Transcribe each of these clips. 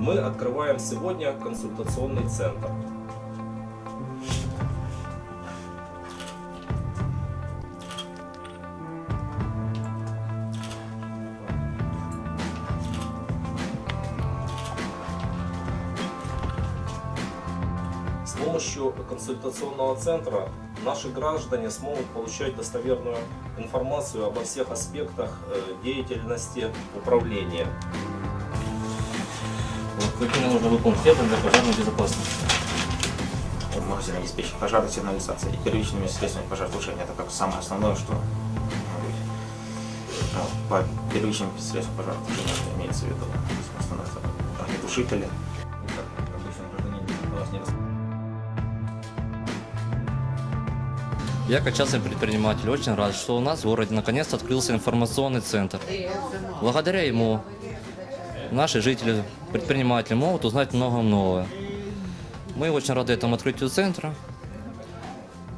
мы открываем сегодня консультационный центр. С помощью консультационного центра наши граждане смогут получать достоверную информацию обо всех аспектах э, деятельности управления. Какие нужно выполнить требования для пожарной безопасности? магазине обеспечить пожарной сигнализацией и первичными средствами пожаротушения. Это как самое основное, что ну, по первичным средствам пожаротушения это имеется в виду. Собственно, это огнетушители. Я, как частный предприниматель, очень рад, что у нас в городе наконец-то открылся информационный центр. Благодаря ему наши жители, предприниматели могут узнать много нового. Мы очень рады этому открытию центра.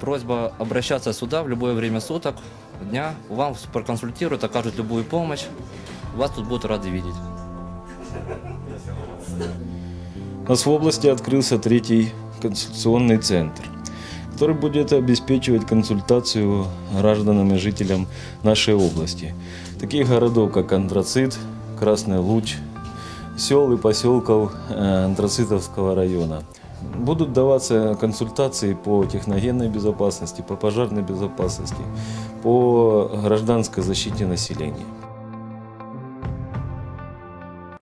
Просьба обращаться сюда в любое время суток, дня. Вам проконсультируют, окажут любую помощь. Вас тут будут рады видеть. У нас в области открылся третий консультационный центр, который будет обеспечивать консультацию гражданам и жителям нашей области. Таких городов, как Антрацит, Красный Луч, сел и поселков э, Антрацитовского района. Будут даваться консультации по техногенной безопасности, по пожарной безопасности, по гражданской защите населения.